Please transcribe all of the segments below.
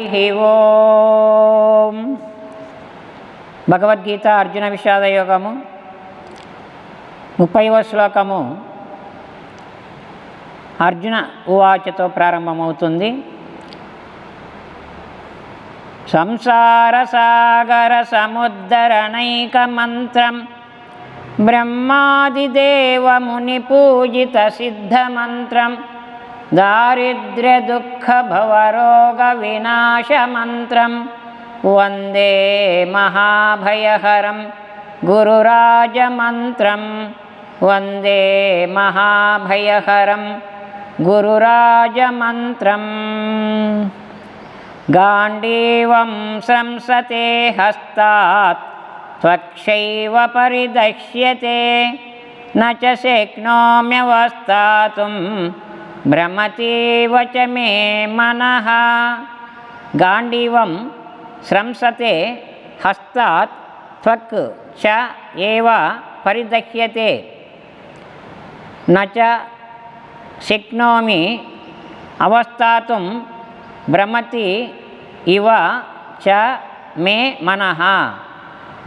హరి ఓం. భగవద్గీత అర్జున విషాద యోగము ముప్పైవ శ్లోకము. అర్జున ఉవాచతో ప్రారంభమవుతుంది. సంసార సాగర సముద్ధరణైక మంత్రం. బ్రహ్మాదిదేవముని పూజిత సిద్ధ మంత్రం. दारिद्र्यदुःखभवरोगविनाशमन्त्रं वन्दे महाभयहरं गुरुराजमन्त्रं वन्दे महाभयहरं गुरुराजमन्त्रम् गाण्डीवं संसते हस्तात् त्वक्षैव परिदश्यते न च शक्नोम्यवस्थातुम् భ్రమతీవచ మే మన గాంధీవం శ్రంసతే హస్తాత్ త్వక్ చ పరిదహ్యతే నక్నోమి శక్నోమి అవస్థాతుం భ్రమతి ఇవ చ మే మన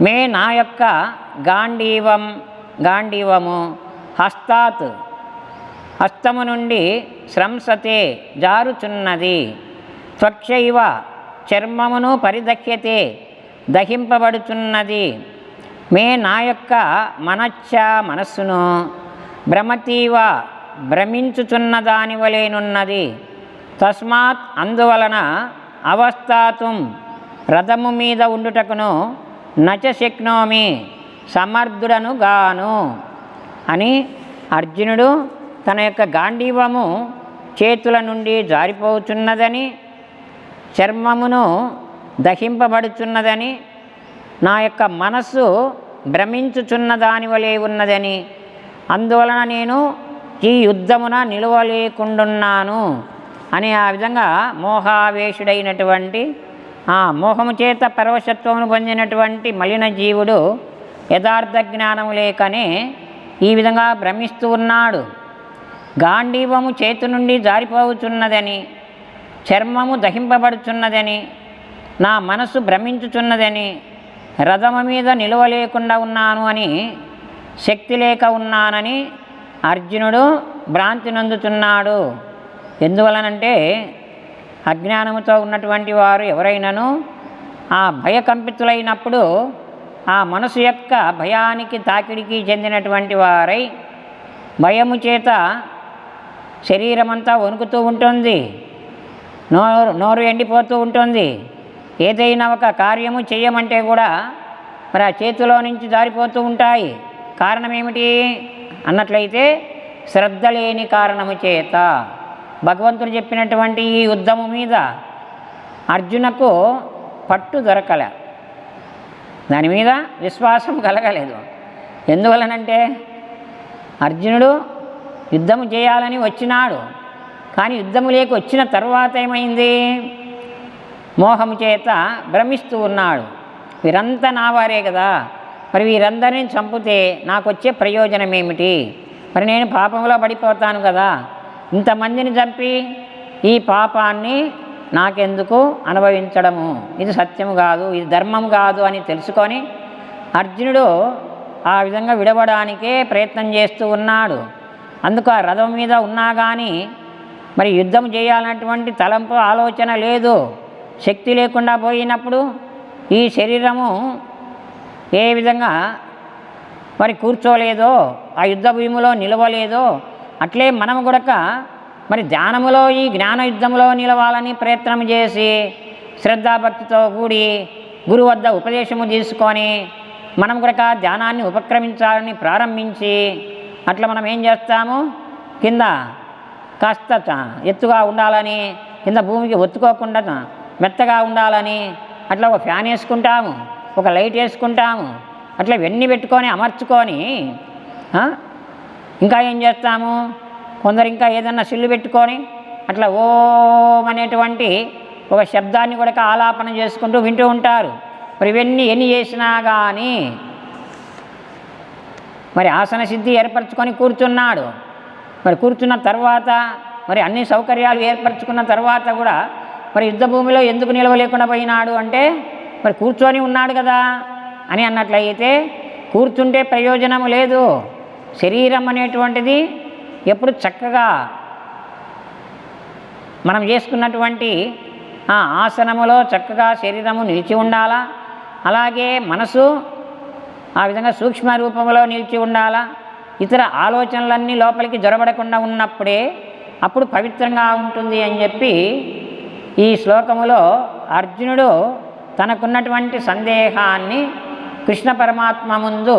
మే నా యొక్క గాండీవం గాండీవము హస్తాత్ హస్తము నుండి స్రంసతే జారుచున్నది. త్వక్షైవ చర్మమును పరిదక్ష్యతే దహింపబడుచున్నది. మే నా యొక్క మనచ్చ మనస్సును భ్రమతీవ భ్రమించుచున్న దాని వలెనున్నది తస్మాత్ అందువలన అవస్థాతుం రథము మీద ఉండుటకును నచ శక్నోమి సమర్థుడను గాను అని అర్జునుడు తన యొక్క గాంధీవము చేతుల నుండి జారిపోతున్నదని చర్మమును దహింపబడుచున్నదని నా యొక్క మనస్సు భ్రమించుచున్న దాని వలె ఉన్నదని. అందువలన నేను ఈ యుద్ధమున నిలవలేకుండున్నాను అని ఆ విధంగా మోహావేశుడైనటువంటి ఆ మోహము చేత పరవశత్వమును పొందినటువంటి మలిన జీవుడు యథార్థ జ్ఞానము లేకనే ఈ విధంగా భ్రమిస్తూ ఉన్నాడు. గాంధీవము చేతి నుండి జారిపోవుచున్నదని చర్మము దహింపబడుచున్నదని నా మనసు భ్రమించుచున్నదని రథము మీద నిలవలేకుండా ఉన్నాను అని శక్తి లేక ఉన్నానని అర్జునుడు భ్రాంతి నందుతున్నాడు. ఎందువలనంటే అజ్ఞానముతో ఉన్నటువంటి వారు ఎవరైనాను ఆ భయకంపితులైనప్పుడు ఆ మనసు యొక్క భయానికి తాకిడికి చెందినటువంటి వారై భయము చేత శరీరమంతా వణుకుతూ ఉంటుంది. నోరు నోరు ఎండిపోతూ ఉంటుంది. ఏదైనా ఒక కార్యము చేయమంటే కూడా మరి ఆ చేతిలో నుంచి జారిపోతూ ఉంటాయి. కారణం ఏమిటి అన్నట్లయితే శ్రద్ధ లేని కారణము చేత. భగవంతుడు చెప్పినటువంటి ఈ యుద్ధము మీద అర్జునకు పట్టు దొరకలే. దాని మీద విశ్వాసం కలగలేదు. ఎందువలనంటే అర్జునుడు యుద్ధము చేయాలని వచ్చినాడు. కానీ యుద్ధము లేక వచ్చిన తర్వాత ఏమైంది? మోహము చేత భ్రమిస్తూ ఉన్నాడు. వీరంతా నావారే కదా. మరి వీరందరినీ చంపితే నాకు వచ్చే ప్రయోజనం ఏమిటి? మరి నేను పాపంలో పడిపోతాను కదా. ఇంతమందిని చంపి ఈ పాపాన్ని నాకెందుకు అనుభవించడము? ఇది సత్యము కాదు ఇది ధర్మం కాదు అని తెలుసుకొని అర్జునుడు ఆ విధంగా విడవడానికే ప్రయత్నం చేస్తూ ఉన్నాడు. అందుకు ఆ రథం మీద ఉన్నా కానీ మరి యుద్ధం చేయాలన్నటువంటి తలంపు ఆలోచన లేదు. శక్తి లేకుండా పోయినప్పుడు ఈ శరీరము ఏ విధంగా మరి కూర్చోలేదో ఆ యుద్ధ భూమిలో నిలవలేదో అట్లే మనము కూడక మరి ధ్యానములో ఈ జ్ఞాన యుద్ధంలో నిలవాలని ప్రయత్నం చేసి శ్రద్ధాభక్తితో కూడి గురువు వద్ద ఉపదేశము తీసుకొని మనం కూడా ధ్యానాన్ని ఉపక్రమించాలని ప్రారంభించి అట్లా మనం ఏం చేస్తాము? కింద కాస్త ఎత్తుగా ఉండాలని కింద భూమికి ఒత్తుకోకుండా మెత్తగా ఉండాలని అట్లా ఒక ఫ్యాన్ వేసుకుంటాము ఒక లైట్ వేసుకుంటాము అట్లా ఇవన్నీ పెట్టుకొని అమర్చుకొని ఇంకా ఏం చేస్తాము? కొందరు ఇంకా ఏదన్నా సిల్లు పెట్టుకొని అట్లా ఓం అనేటువంటి ఒక శబ్దాన్ని కూడా ఆలాపన చేసుకుంటూ వింటూ ఉంటారు. మరి ఇవన్నీ ఎన్ని చేసినా కానీ మరి ఆసన సిద్ధి ఏర్పరచుకొని కూర్చున్నాడు. మరి కూర్చున్న తర్వాత మరి అన్ని సౌకర్యాలు ఏర్పరచుకున్న తర్వాత కూడా మరి యుద్ధ భూమిలో ఎందుకు నిలవలేకుండా పోయినాడు అంటే మరి కూర్చొని ఉన్నాడు కదా అని అన్నట్లయితే కూర్చుంటే ప్రయోజనము లేదు. శరీరం అనేటువంటిది ఎప్పుడు చక్కగా మనం చేసుకున్నటువంటి ఆ ఆసనములో చక్కగా శరీరము నిలిచి ఉండాలా? అలాగే మనసు ఆ విధంగా సూక్ష్మ రూపంలో నిలిచి ఉండాలా? ఇతర ఆలోచనలన్నీ లోపలికి జొరబడకుండా ఉన్నప్పుడే అప్పుడు పవిత్రంగా ఉంటుంది అని చెప్పి ఈ శ్లోకములో అర్జునుడు తనకున్నటువంటి సందేహాన్ని కృష్ణ పరమాత్మ ముందు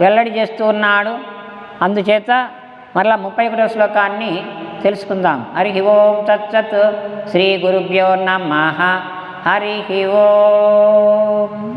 వెల్లడి చేస్తూ ఉన్నాడు. అందుచేత మరలా ముప్పై ఒకటో శ్లోకాన్ని తెలుసుకుందాం. హరి ఓం తచ్చత్ శ్రీ గురుభ్యో నమ. హరి ఓం.